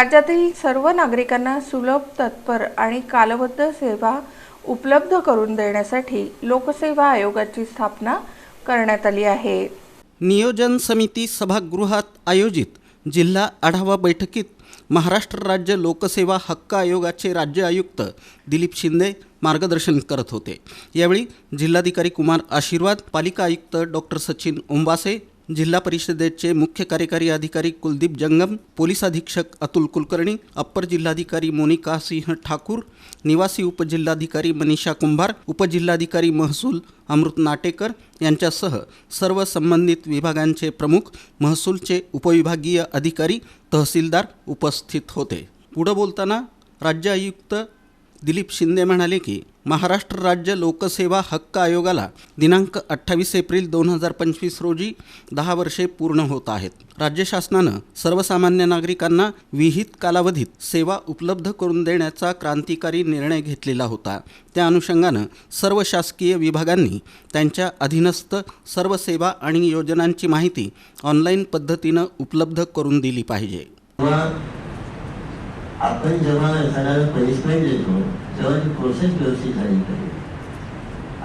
राज्यातील सर्व नागरिकांना सुलभ तत्पर आणि कालबद्ध सेवा उपलब्ध करून देण्यासाठी लोकसेवा आयोगाची स्थापना करण्यात आली आहे. नियोजन समिती सभागृहात आयोजित जिल्हा आढावा बैठकीत महाराष्ट्र राज्य लोकसेवा हक्क आयोगाचे राज्य आयुक्त दिलीप शिंदे मार्गदर्शन करत होते. यावेळी जिल्हाधिकारी कुमार आशीर्वाद पालिका आयुक्त डॉक्टर सचिन ओंबासे जिल्हा परिषदेचे मुख्य कार्यकारी अधिकारी कुलदीप जंगम पोलीस अधीक्षक अतुल कुलकर्णी अप्पर जिल्हाधिकारी मोनिका सिंह ठाकूर निवासी उपजिल्हाधिकारी मनीषा कुंभार उपजिल्हाधिकारी महसूल अमृत नाटेकर यांच्यासह सर्व संबंधित विभागांचे प्रमुख महसूलचे उपविभागीय अधिकारी तहसीलदार उपस्थित होते. पुढं बोलताना राज्य आयुक्त दिलीप शिंदे म्हणाले की महाराष्ट्र राज्य लोकसेवा हक्क आयोगाला दिनांक अठ्ठावीस एप्रिल दोन हजार पंचवीस रोजी दहा वर्षे पूर्ण होत आहेत. राज्य शासनानं सर्वसामान्य नागरिकांना विहित कालावधीत सेवा उपलब्ध करून देण्याचा क्रांतिकारी निर्णय घेतलेला होता. त्या अनुषंगानं सर्व शासकीय विभागांनी त्यांच्या अधीनस्थ सर्व सेवा आणि योजनांची माहिती ऑनलाईन पद्धतीनं उपलब्ध करून दिली पाहिजे. आपण जेव्हा एखाद्याला पनिशमेंट देतो तेव्हा ती प्रोसेस व्यवस्थित झाली पाहिजे.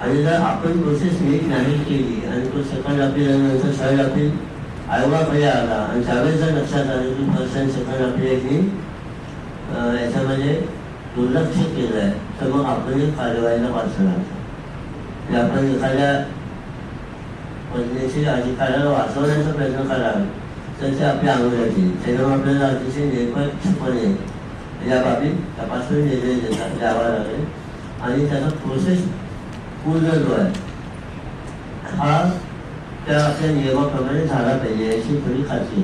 आणि जर आपण प्रोसेस नीट नाही केली आणि तो सेकंड अपील नंतर थर्ड अपील आयोगाकडे आला आणि त्यावेळेस जर लक्षात आलं की फर्स्ट अँड सेकंड अपील याच्यामध्ये दुर्लक्ष केलं आहे तर मग आपण एक कारवाईला वाचणार म्हणजे आपण एखाद्या पत्नीशी अधिकाऱ्याला वाचवण्याचा प्रयत्न कराल तर ते आपल्या अंगात येईल. त्याच्यामुळे आपल्याला अतिशय निरपक्षपणे या बाबी तपासून निर्णय देतात द्यावा लागेल आणि त्याचा प्रोसेस पूर्ण जो आहे हा त्या अशा नियमाप्रमाणे झाला पाहिजे याची थोडी खात्री